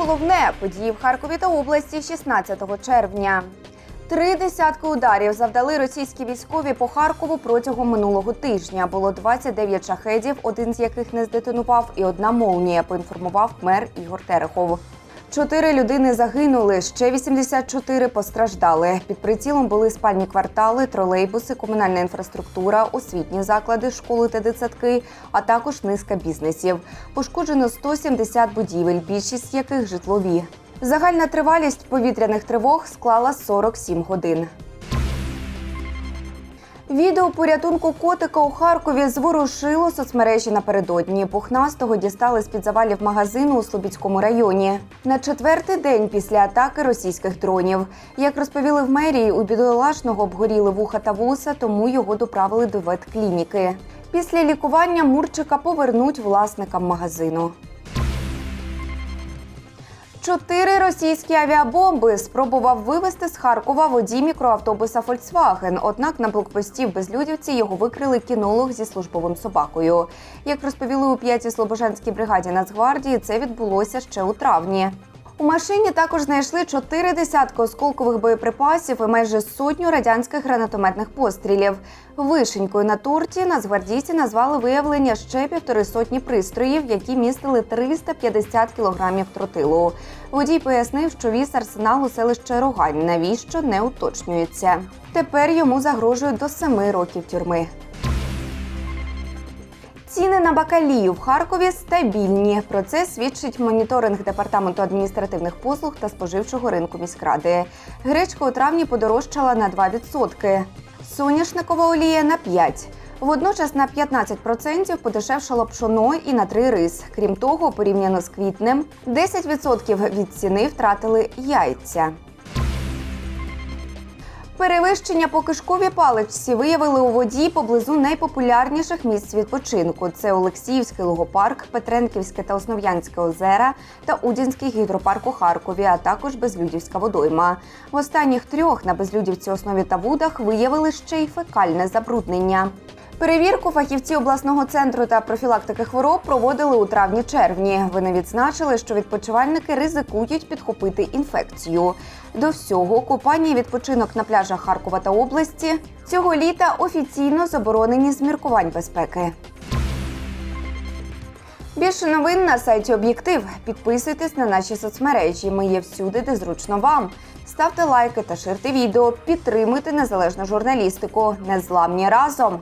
головне події в Харкові та області 16 червня. Три десятки ударів завдали російські військові по Харкову протягом минулого тижня. Було 29 шахедів, один з яких не здетонував, і одна молнія. Поінформував мер Ігор Терехов. Чотири людини загинули, ще 84 постраждали. Під прицілом були спальні квартали, тролейбуси, комунальна інфраструктура, освітні заклади, школи та дитсадки, а також низка бізнесів. Пошкоджено 170 будівель, більшість яких житлові. Загальна тривалість повітряних тривог склала 47 годин. Відео порятунку котика у Харкові зворушило соцмережі напередодні. Пухнастого дістали з під завалів магазину у Слобідському районі. На четвертий день після атаки російських дронів. Як розповіли в мерії, у бідолашного обгоріли вуха та вуса, тому його доправили до ветклініки. Після лікування Мурчика повернуть власникам магазину. Чотири російські авіабомби спробував вивезти з Харкова водій мікроавтобуса Фольксваген. Однак на блокпості в Безлюдівці його викрили кінолог зі службовим собакою. Як розповіли у п'ятій Слобожанській бригаді Нацгвардії, це відбулося ще у травні. У машині також знайшли чотири десятки осколкових боєприпасів і майже сотню радянських гранатометних пострілів. Вишенькою на торті нацгвардійці назвали виявлення ще півтори сотні пристроїв, які містили 350 кілограмів тротилу. Водій пояснив, що віз арсенал у селище Рогань. Навіщо не уточнюється. Тепер йому загрожують до семи років тюрми. Ціни на бакалію в Харкові стабільні. Про це свідчить моніторинг департаменту адміністративних послуг та споживчого ринку міськради. Гречка у травні подорожчала на 2%, соняшникова олія на 5%. Водночас на 15% подешевшало пшоно і на три рис. Крім того, порівняно з квітнем, 10% від ціни втратили яйця. Перевищення по кишковій паличці виявили у воді поблизу найпопулярніших місць відпочинку: це Олексіївський логопарк, Петренківське та Основ'янське озера та Удінський гідропарк у Харкові, а також Безлюдівська водойма. В останніх трьох на безлюдівці основі та вудах виявили ще й фекальне забруднення. Перевірку фахівці обласного центру та профілактики хвороб проводили у травні-червні. Вони відзначили, що відпочивальники ризикують підхопити інфекцію. До всього купання і відпочинок на пляжах Харкова та області цього літа офіційно заборонені з міркувань безпеки. Більше новин на сайті Об'єктив. Підписуйтесь на наші соцмережі. Ми є всюди, де зручно вам. Ставте лайки та ширте відео. Підтримуйте незалежну журналістику. Незламні разом.